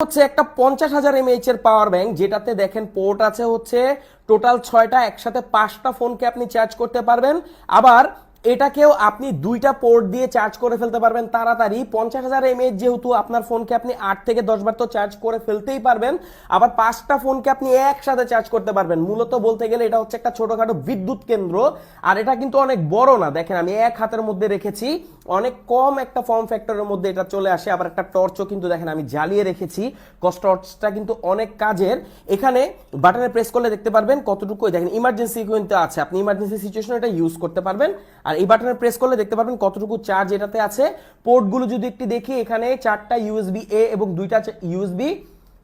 হচ্ছে একটা পঞ্চাশ হাজার এমএইচ এর পাওয়ার ব্যাংক যেটাতে দেখেন পোর্ট আছে হচ্ছে টোটাল ছয়টা, একসাথে পাঁচটা ফোনকে আপনি চার্জ করতে পারবেন। আবার এটাকেও আপনি দুইটা পোর্ট দিয়ে চার্জ করে ফেলতে পারবেন। তাড়াতাড়ি পঞ্চাশ হাজার এমএইচ যেহেতু আপনার ফোনকে আপনি আট থেকে দশ বার তো চার্জ করে ফেলতেই পারবেন, আবার পাঁচটা ফোনকে আপনি একসাথে চার্জ করতে পারবেন। মূলত বলতে গেলে এটা হচ্ছে একটা ছোটখাটো বিদ্যুৎ কেন্দ্র, আর এটা কিন্তু অনেক বড় না। দেখেন, আমি এক হাতের মধ্যে রেখেছি, অনেক কম একটা ফর্ম ফ্যাক্টরের মধ্যে এটা চলে আসে, আবার একটা টর্চও কিন্তু দেখেন আমি জ্বালিয়ে রেখেছি। টর্চটা কিন্তু অনেক কাজের। এখানে বাটনে প্রেস করলে দেখতে পারবেন কতটুকু, দেখেন ইমার্জেন্সি কিন্তু আছে। আপনি ইমার্জেন্সি সিচুয়েশন এটা ইউজ করতে পারবেন। আর এই বাটনে প্রেস করলে দেখতে পারবেন কতটুকু চার্জ এটাতে আছে। পোর্টগুলো যদি একটু দেখি, এখানে চারটা ইউএসবি এ এবং দুইটা ইউএসবি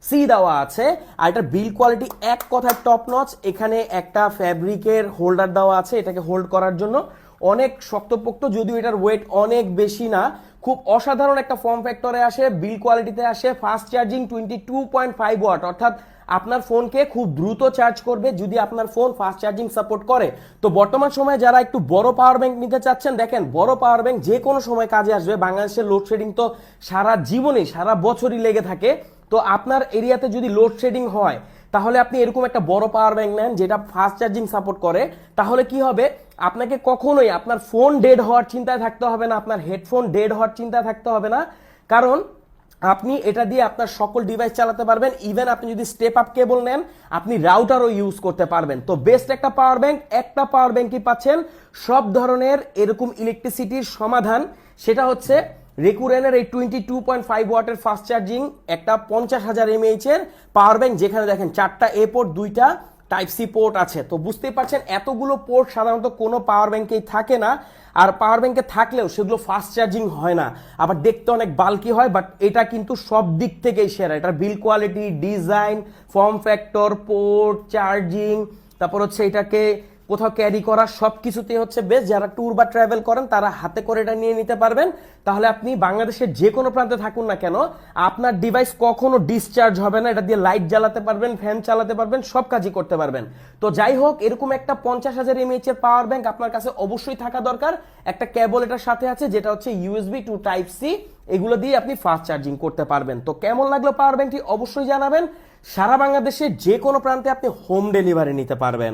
সি দেওয়া আছে। আর এটার বিল কোয়ালিটি এক কথায় টপ নচ এখানে একটা ফ্যাব্রিকের হোল্ডার দেওয়া আছে, এটাকে হোল্ড করার জন্য। অনেক শক্তপোক্ত, যদিও এটার ওয়েট অনেক বেশি না। খুব অসাধারণ একটা ফর্ম ফ্যাক্টরে আসে বিল কোয়ালিটিতে আসে fast charging twenty two point five watt অর্থাৎ আপনার ফোনকে খুব দ্রুত চার্জ করবে যদি আপনার ফোন ফাস্ট চার্জিং সাপোর্ট করে। তো বর্তমান সময়ে যারা একটু বড় পাওয়ার ব্যাংক নিতে চাচ্ছেন, দেখেন বড় পাওয়ার ব্যাংক যে কোনো সময় কাজে আসবে। বাংলাদেশের লোডশেডিং তো সারা জীবনেই সারা বছরই লেগে থাকে। তো আপনার এরিয়াতে যদি লোডশেডিং হয়, তাহলে আপনি এরকম একটা বড় পাওয়ার ব্যাংক নেন যেটা ফাস্ট চার্জিং সাপোর্ট করে। তাহলে কি হবে? আপনাকে কখনোই আপনার ফোন ডেড হওয়ার চিন্তায় থাকতে হবে না, আপনার হেডফোন ডেড হওয়ার চিন্তায় থাকতে হবে না। কারণ আপনি এটা দিয়ে আপনার সকল ডিভাইস চালাতে পারবেন। ইভেন আপনি যদি স্টেপ আপ কেবল নেন, আপনি রাউটারও ইউজ করতে পারবেন। তো বেস্ট একটা পাওয়ার ব্যাংক একটা পাওয়ার ব্যাংকই পাচ্ছেন। সব ধরনের এরকম ইলেকট্রিসিটির সমাধান। সেটা হচ্ছে রেকুরেনের এই টোয়েন্টি টু পয়েন্ট ফাইভ ওয়াটের ফাস্ট চার্জিং একটা পঞ্চাশ হাজার এমএইচ এর পাওয়ার ব্যাংক যেখানে দেখেন চারটা এ পোর্ট দুইটা টাইপ সি পোর্ট আছে। তো বুঝতেই পারছেন, এতগুলো পোর্ট সাধারণত কোনো পাওয়ার ব্যাংকেই থাকে না। আর পাওয়ার ব্যাংকে থাকলেও সেগুলো ফাস্ট চার্জিং হয় না। আবার দেখতে অনেক বাল্কি হয় বাট এটা কিন্তু সব দিক থেকেই সেরা। এটার build quality design form factor port charging তারপর হচ্ছে এটাকে কোথাও ক্যারি করা সব কিছুতে হচ্ছে বেশ যারা ট্যুর বা ট্রাভেল করেন, তারা হাতে করে এটা নিয়ে নিতে পারবেন। তাহলে আপনি বাংলাদেশের যে কোনো প্রান্তে থাকুন না কেন, আপনার ডিভাইস কখনো ডিসচার্জ হবে না। এটা দিয়ে লাইট জ্বালাতে পারবেন ফ্যান চালাতে পারবেন, সব কাজই করতে পারবেন। তো যাই হোক, এরকম একটা পঞ্চাশ হাজার এমএইচ এর পাওয়ার ব্যাংক আপনার কাছে অবশ্যই থাকা দরকার। একটা কেবল এটার সাথে আছে, যেটা হচ্ছে ইউএসবি টু টাইপ সি এগুলো দিয়ে আপনি ফাস্ট চার্জিং করতে পারবেন। তো কেমন লাগল পাওয়ার ব্যাংকটি অবশ্যই জানাবেন। সারা বাংলাদেশের যে কোনো প্রান্তে আপনি হোম ডেলিভারি নিতে পারবেন।